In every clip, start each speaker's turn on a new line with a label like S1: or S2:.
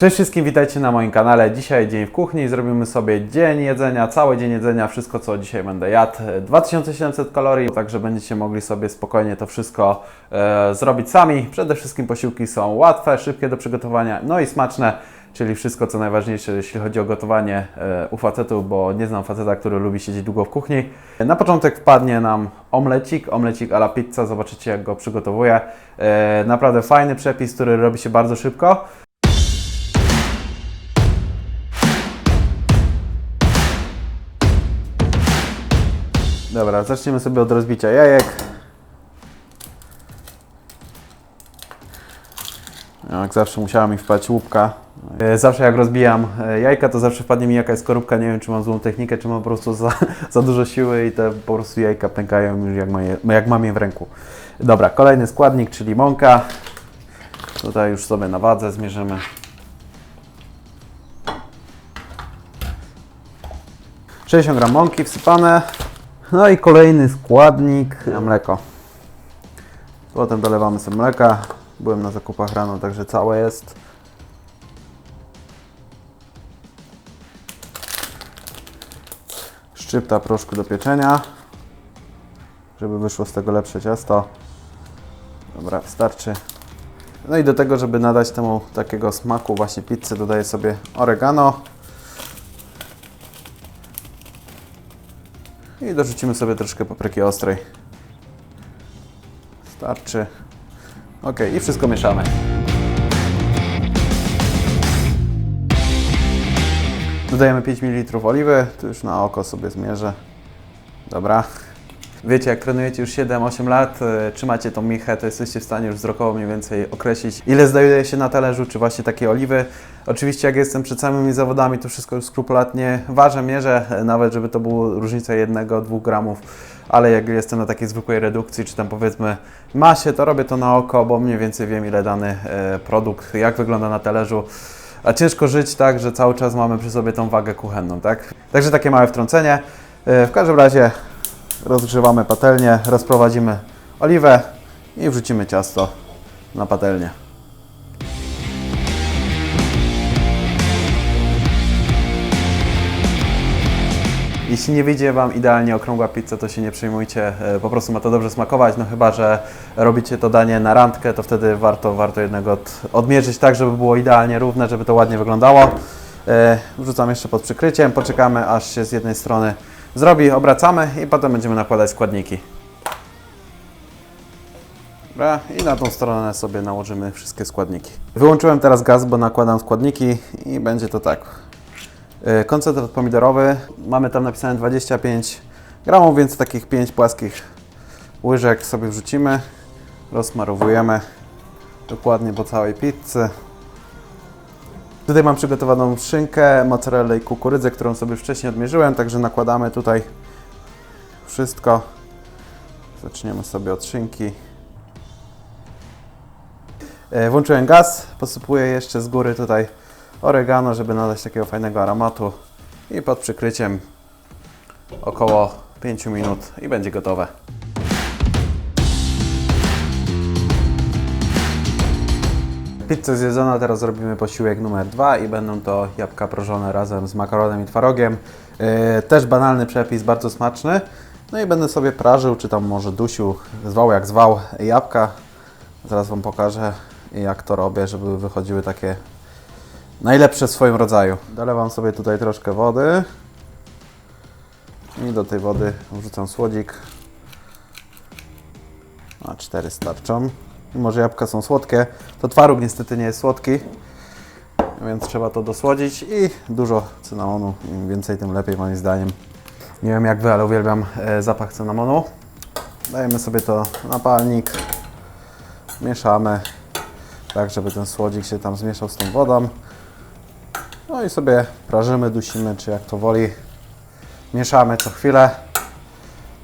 S1: Cześć wszystkim, witajcie na moim kanale. Dzisiaj dzień w kuchni, zrobimy sobie dzień jedzenia, cały dzień jedzenia, wszystko co dzisiaj będę jadł. 2700 kalorii, także będziecie mogli sobie spokojnie to wszystko e, zrobić sami. Przede wszystkim posiłki są łatwe, szybkie do przygotowania, no i smaczne, czyli wszystko co najważniejsze, jeśli chodzi o gotowanie e, u facetów, bo nie znam faceta, który lubi siedzieć długo w kuchni. Na początek wpadnie nam omlecik, omlecik a la pizza, zobaczycie jak go przygotowuję. E, naprawdę fajny przepis, który robi się bardzo szybko. Dobra, zaczniemy sobie od rozbicia jajek. Jak zawsze musiała mi wpaść łupka. E, Zawsze jak rozbijam e, jajka, to zawsze wpadnie mi jakaś skorupka. Nie wiem, czy mam złą technikę, czy mam po prostu za, za dużo siły i te po prostu jajka pękają już jak, moje, jak mam je w ręku. Dobra, kolejny składnik, czyli mąka. Tutaj już sobie na wadze zmierzymy. ...60 gram mąki wsypane. No i kolejny składnik, mleko. Potem dolewamy sobie mleka. Byłem na zakupach rano, także całe jest. Szczypta proszku do pieczenia, żeby wyszło z tego lepsze ciasto. Dobra, wystarczy. No i do tego, żeby nadać temu takiego smaku właśnie pizzy, dodaję sobie oregano. I dorzucimy sobie troszkę papryki ostrej. Starczy. Ok, i wszystko mieszamy. Dodajemy 5 ml oliwy, tu już na oko sobie zmierzę. Dobra. Wiecie, jak trenujecie już 7-8 lat, e, trzymacie tą michę, to jesteście w stanie już wzrokowo mniej więcej określić, ile znajduje się na talerzu, czy właśnie takiej oliwy. Oczywiście, jak jestem przed samymi zawodami, to wszystko już skrupulatnie ważę, mierzę, e, nawet żeby to było różnica 1-2 gramów, ale jak jestem na takiej zwykłej redukcji, czy tam powiedzmy masie, to robię to na oko, bo mniej więcej wiem, ile dany e, produkt, jak wygląda na talerzu. A ciężko żyć tak, że cały czas mamy przy sobie tą wagę kuchenną, tak? Także takie małe wtrącenie. W każdym razie rozgrzewamy patelnię, rozprowadzimy oliwę i wrzucimy ciasto na patelnię. Jeśli nie wyjdzie Wam idealnie okrągła pizza, to się nie przejmujcie, e, po prostu ma to dobrze smakować, no chyba, że robicie to danie na randkę, to wtedy warto, warto jednego od, odmierzyć tak, żeby było idealnie równe, żeby to ładnie wyglądało. E, Wrzucam jeszcze pod przykryciem, poczekamy aż się z jednej strony zrobi, obracamy i potem będziemy nakładać składniki. Dobra, i na tą stronę sobie nałożymy wszystkie składniki. Wyłączyłem teraz gaz, bo nakładam składniki i będzie to tak. Yy, Koncentrat pomidorowy, mamy tam napisane 25 gramów, więc takich 5 płaskich łyżek sobie wrzucimy. Rozmarowujemy dokładnie po całej pizzy. Tutaj mam przygotowaną szynkę, mozzarellę i kukurydzę, którą sobie wcześniej odmierzyłem, także nakładamy tutaj wszystko. Zaczniemy sobie od szynki. E, Włączyłem gaz, posypuję jeszcze z góry tutaj oregano, żeby nadać takiego fajnego aromatu i pod przykryciem około 5 minut i będzie gotowe. Pizza zjedzona, teraz zrobimy posiłek numer dwa i będą to jabłka proszone razem z makaronem i twarogiem. Yy, też banalny przepis, bardzo smaczny. No i będę sobie prażył, czy tam może dusił, zwał jak zwał jabłka. Zaraz Wam pokażę jak to robię, żeby wychodziły takie najlepsze w swoim rodzaju. Dolewam sobie tutaj troszkę wody i do tej wody wrzucam słodzik. A cztery starczą. Mimo, że jabłka są słodkie, to twaróg niestety nie jest słodki, więc trzeba to dosłodzić i dużo cynamonu. Im więcej, tym lepiej moim zdaniem. Nie wiem jak Wy, ale uwielbiam e, zapach cynamonu. Dajemy sobie to na palnik, mieszamy, tak żeby ten słodzik się tam zmieszał z tą wodą. No i sobie prażymy, dusimy, czy jak to woli. Mieszamy co chwilę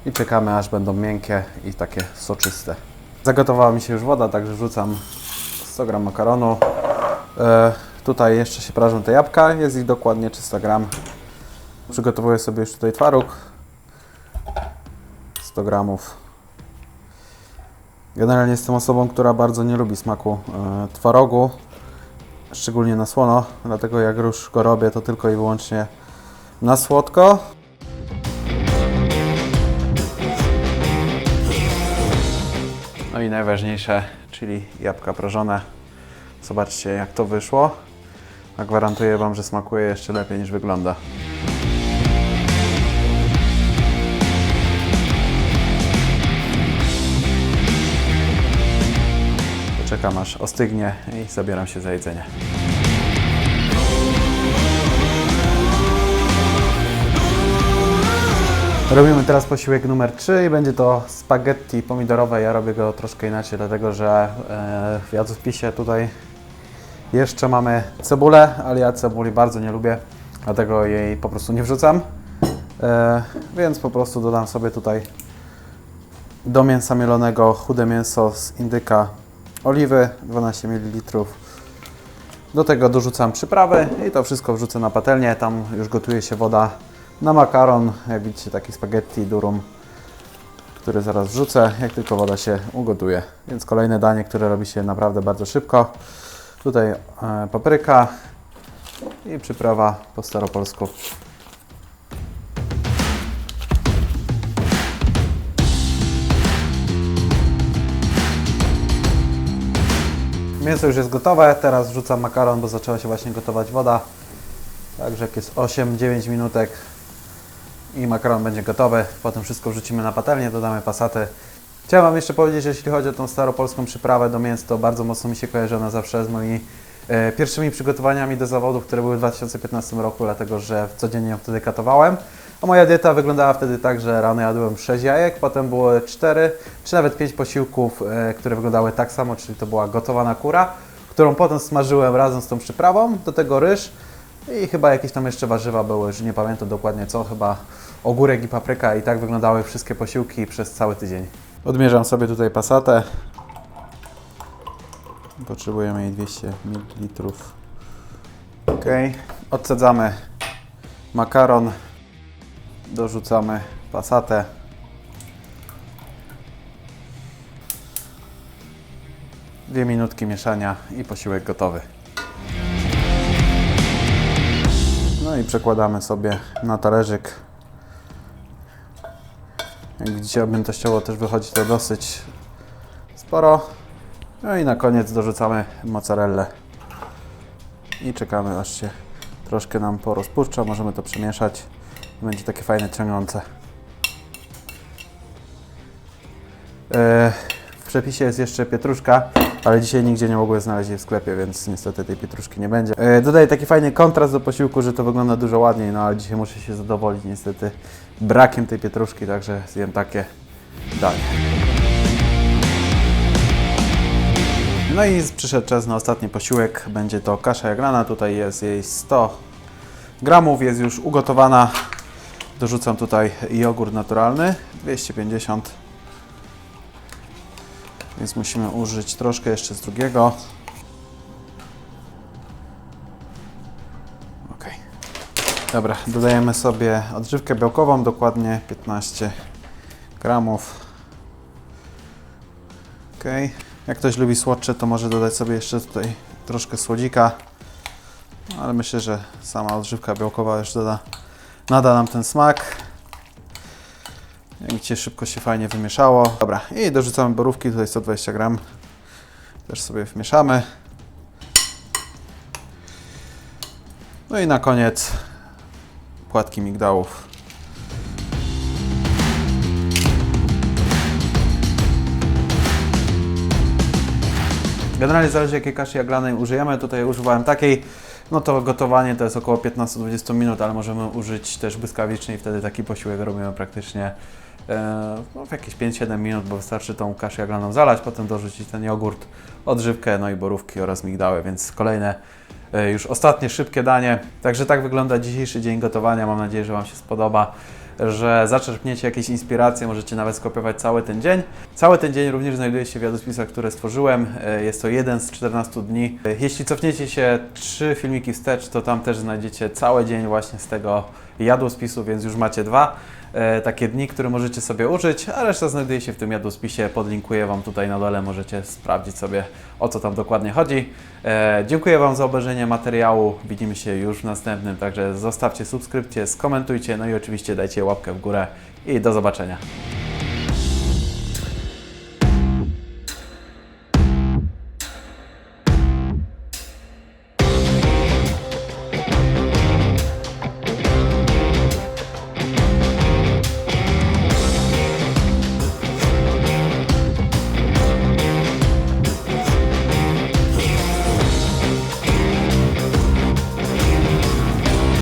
S1: i czekamy aż będą miękkie i takie soczyste. Zagotowała mi się już woda, także wrzucam 100 g makaronu. E, tutaj jeszcze się prażą te jabłka, jest ich dokładnie 300 g. Przygotowuję sobie już tutaj twaróg. 100 g. Generalnie jestem osobą, która bardzo nie lubi smaku e, twarogu. szczególnie na słono, dlatego jak już go robię, to tylko i wyłącznie na słodko. No i najważniejsze, czyli jabłka prażone. Zobaczcie jak to wyszło. A gwarantuję Wam, że smakuje jeszcze lepiej niż wygląda. Poczekam aż ostygnie i zabieram się za jedzenie. Robimy teraz posiłek numer 3 i będzie to spaghetti pomidorowe. Ja robię go troszkę inaczej, dlatego że e, w jadłospisie tutaj jeszcze mamy cebulę, ale ja cebuli bardzo nie lubię, dlatego jej po prostu nie wrzucam. E, więc po prostu dodam sobie tutaj do mięsa mielonego chude mięso z indyka oliwy 12 ml. Do tego dorzucam przyprawy i to wszystko wrzucę na patelnię. Tam już gotuje się woda na makaron. Jak widzicie, taki spaghetti durum, który zaraz wrzucę, jak tylko woda się ugotuje. Więc kolejne danie, które robi się naprawdę bardzo szybko. Tutaj e, papryka i przyprawa po staropolsku. Mięso już jest gotowe, teraz wrzucam makaron, bo zaczęła się właśnie gotować woda. Także jak jest 8-9 minutek i makaron będzie gotowy, potem wszystko wrzucimy na patelnię, dodamy pasaty. Chciałem Wam jeszcze powiedzieć, że jeśli chodzi o tą staropolską przyprawę do mięs, to bardzo mocno mi się kojarzy ona zawsze z moimi e, pierwszymi przygotowaniami do zawodów, które były w 2015 roku, dlatego że codziennie ją wtedy katowałem. A moja dieta wyglądała wtedy tak, że rano jadłem 6 jajek, potem było 4 czy nawet 5 posiłków, e, które wyglądały tak samo, czyli to była gotowana kura, którą potem smażyłem razem z tą przyprawą, do tego ryż i chyba jakieś tam jeszcze warzywa były, już nie pamiętam dokładnie co, chyba ogórek i papryka i tak wyglądały wszystkie posiłki przez cały tydzień. Odmierzam sobie tutaj pasatę. Potrzebujemy jej 200 ml. Ok, odsadzamy makaron, dorzucamy pasatę. Dwie minutki mieszania i posiłek gotowy. I przekładamy sobie na talerzyk. Jak widzicie, objętościowo też wychodzi to dosyć sporo. No i na koniec dorzucamy mozzarellę. I czekamy aż się troszkę nam porozpuszcza. Możemy to przemieszać. Będzie takie fajne, ciągnące. E, W przepisie jest jeszcze pietruszka, ale dzisiaj nigdzie nie mogłem znaleźć jej w sklepie, więc niestety tej pietruszki nie będzie. E, Dodaję taki fajny kontrast do posiłku, że to wygląda dużo ładniej, no ale dzisiaj muszę się zadowolić niestety brakiem tej pietruszki, także zjem takie danie. No i przyszedł czas na ostatni posiłek. Będzie to kasza jaglana. Tutaj jest jej 100 gramów, jest już ugotowana. Dorzucam tutaj jogurt naturalny 250 więc musimy użyć troszkę jeszcze z drugiego. Ok. Dobra, dodajemy sobie odżywkę białkową, dokładnie 15 gramów. Ok. Jak ktoś lubi słodcze, to może dodać sobie jeszcze tutaj troszkę słodzika. No, ale myślę, że sama odżywka białkowa już doda, nada nam ten smak. Widzicie, szybko się fajnie wymieszało. Dobra, i dorzucamy borówki, tutaj 120 gram. Też sobie wmieszamy. No i na koniec płatki migdałów. Generalnie zależy jakiej kaszy jaglanej użyjemy. Tutaj używałem takiej, no to gotowanie to jest około 15-20 minut, ale możemy użyć też błyskawicznej, wtedy taki posiłek robimy praktycznie no, w jakieś 5-7 minut, bo wystarczy tą kaszę jaglaną zalać, potem dorzucić ten jogurt, odżywkę, no i borówki oraz migdały, więc kolejne e, już ostatnie szybkie danie. Także tak wygląda dzisiejszy dzień gotowania. Mam nadzieję, że Wam się spodoba, że zaczerpniecie jakieś inspiracje, możecie nawet skopiować cały ten dzień. Cały ten dzień również znajduje się w jadłospisach, które stworzyłem. E, Jest to jeden z 14 dni. E, Jeśli cofniecie się trzy filmiki wstecz, to tam też znajdziecie cały dzień właśnie z tego jadłospisu, więc już macie dwa. E, takie dni, które możecie sobie użyć, a reszta znajduje się w tym jadłospisie. Podlinkuję Wam tutaj na dole, możecie sprawdzić sobie o co tam dokładnie chodzi. E, dziękuję Wam za obejrzenie materiału. Widzimy się już w następnym, także zostawcie subskrypcję, skomentujcie, no i oczywiście dajcie łapkę w górę i do zobaczenia.